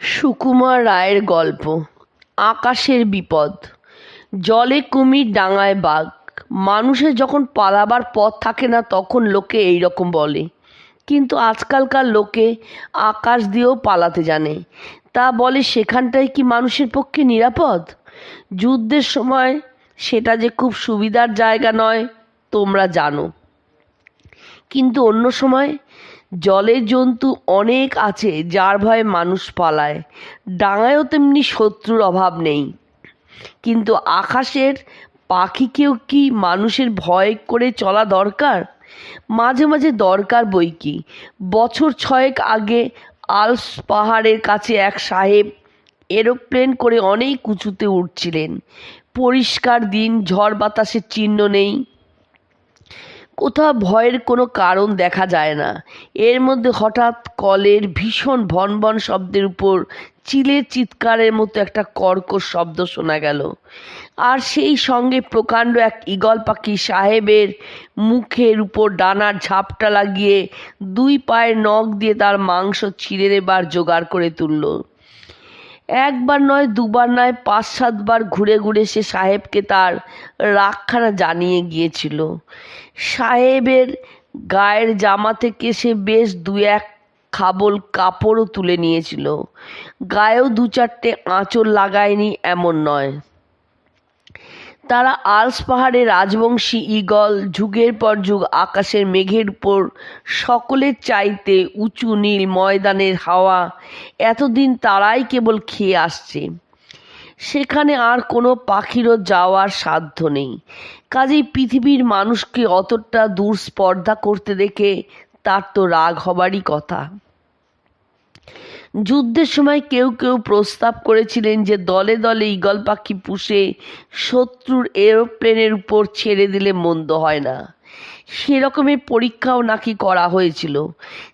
সুকুমার রায়ের গল্প, আকাশের বিপদ। জলে কুমির ডাঙায় বাঘ। মানুষের যখন পালাবার পথ থাকে না, তখন লোকে এই রকম বলে। কিন্তু আজকালকার লোকে আকাশ দিয়েও পালাতে জানে। তা বলে সেখানটাই কি মানুষের পক্ষে নিরাপদ? যুদ্ধের সময় সেটা যে খুব সুবিধার জায়গা নয়, তোমরা জানো। কিন্তু অন্য সময় জলের জন্তু অনেক আছে যার ভয়ে মানুষ পালায়। ডাঙায়ও তেমনি শত্রুর অভাব নেই। কিন্তু আকাশের পাখিকেও কি মানুষের ভয় করে চলা দরকার? মাঝে মাঝে দরকার বই কি? বছর ছয়েক আগে আলস পাহাড়ের কাছে এক সাহেব এরোপ্লেন করে অনেক উঁচুতে উঠছিলেন। পরিষ্কার দিন, ঝড় বাতাসের চিহ্ন নেই। কোথাও ভয়ের কোনো কারণ দেখা যায় না। এর মধ্যে হঠাৎ কলের ভীষণ ভনভন শব্দের উপর চিলের চিৎকারের মতো একটা কর্কশ শব্দ শোনা গেল। আর সেই সঙ্গে প্রকাণ্ড এক ঈগল পাখি সাহেবের মুখের উপর ডানার ঝাপটা লাগিয়ে দুই পায়ের নখ দিয়ে তার মাংস ছিঁড়ে নেবার জোগাড় করে তুলল। একবার নয়, দুবার নয়, পাঁচ, সাতবার ঘুরে ঘুরে সে সাহেবকে তার রাখখানা জানিয়ে গিয়েছিল। সাহেবের গায়ের জামা থেকে সে বেশ দু এক খাবল কাপড়ও তুলে নিয়েছিল। গায়েও দু চারটে আঁচড় লাগায়নি, এমন নয়। তারা আলস পাহাড়ে রাজবংশী ঈগল, যুগের পর যুগ আকাশের মেঘের উপর সকলের চাইতে উঁচু নীল ময়দানের হাওয়া। এতদিন তারাই কেবল খেয়ে আসছে। সেখানে আর কোনো পাখিরও যাওয়ার সাধ্য নেই। কাজেই পৃথিবীর মানুষকে অতটা দূর স্পর্ধা করতে দেখে তার তো রাগ হবারই কথা। যুদ্ধের সময় কেউ কেউ প্রস্তাব করেছিলেন যে দলে দলে ঈগল পাখি পুষে শত্রুর এরোপ্লেনের উপর ছেড়ে দিলে মন্দ হয় না। সেরকমের পরীক্ষাও নাকি করা হয়েছিল।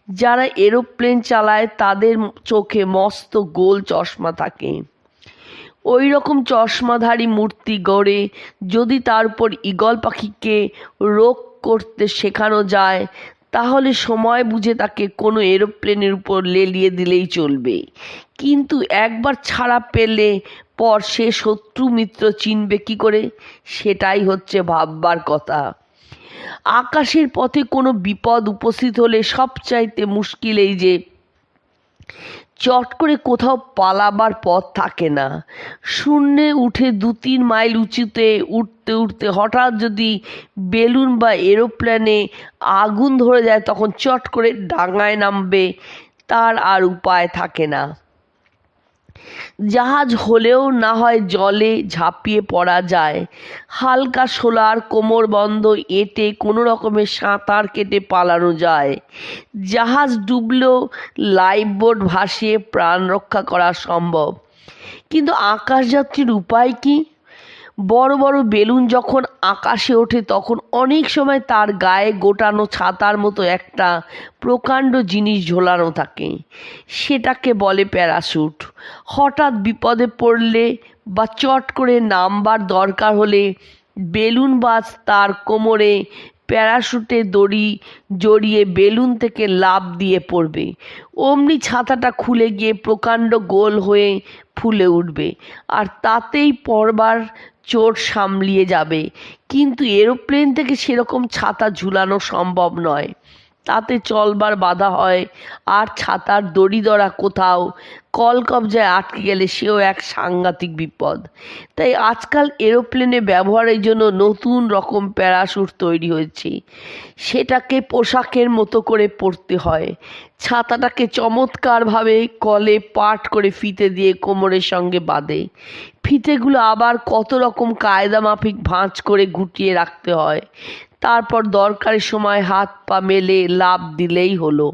যারা এরোপ্লেন চালায়, তাদের চোখে মস্ত গোল চশমা থাকে। ওই রকম চশমাধারী মূর্তি গড়ে যদি তার উপর ঈগল পাখিকে রোগ করতে শেখানো যায় তাহলে সময় বুঝে তাকে কোনো এরোপ্লেনের উপর লেলিয়ে দিলেই চলবে। কিন্তু একবার ছাড়া পেলে পর সে শত্রু মিত্র চিনবে কি করে? সেটাই হচ্ছে ভাববার কথা। আকাশের পথে কোনো বিপদ উপস্থিত হলে সবচাইতে মুশকিল এই যে চট করে কোথাও পালাবার পথ থাকে না। শূন্যে উঠে দু তিন মাইল উঁচুতে উঠতে উঠতে হঠাৎ যদি বেলুন বা এরোপ্লেনে আগুন ধরে যায়, তখন চট করে ডাঙায় নামবে, তার আর উপায় থাকে না। জাহাজ হলেও না হয় জলে ঝাঁপিয়ে পড়া যায়। হালকা সোলার কোমর বন্ধ এঁটে কোনো রকমের সাঁতার কেটে পালানো যায়। জাহাজ ডুবলেও লাইফবোট ভাসিয়ে প্রাণ রক্ষা করা সম্ভব। কিন্তু আকাশযাত্রীর উপায় কি? বড় বড় বেলুন যখন আকাশে ওঠে, তখন অনেক সময় তার গায়ে গোটানো ছাতার মতো একটা প্রকাণ্ড জিনিস ঝোলানো থাকে। সেটাকে বলে প্যারাশুট হঠাৎ বিপদে পড়লে বা চট করে নামবার দরকার হলে বেলুন বাজ তার কোমরে প্যারাশুটে দড়ি জড়িয়ে বেলুন থেকে লাফ দিয়ে পড়বে। অমনি ছাতাটা খুলে গিয়ে প্রকাণ্ড গোল হয়ে ফুলে উঠবে আর তাতেই পড়বার চোট সামলিয়ে যাবে। কিন্তু এরোপ্লেন থেকে সেরকম ছাতা ঝুলানো সম্ভব নয়। তাতে চলবার বাধা হয়। আর ছাতার দড়ি ধরা কোথাও? কল কবজায় আটকে গেলে সেও এক সাংঘাতিক বিপদ। তাই আজকাল এরোপ্লেনে ব্যবহারের জন্য নতুন রকম প্যারাশুট তৈরি হয়েছে। সেটাকে পোশাকের মতো করে পরতে হয়। ছাতাটাকে চমৎকারভাবে কলে পাট করে ফিতে দিয়ে কোমরের সঙ্গে বাঁধে। ফিতেগুলো আবার কত রকম কায়দা মাফিক ভাঁজ করে গুটিয়ে রাখতে হয়। তারপর দরকারি সময় হাত পা মেলে লাভ দিলেই হলো।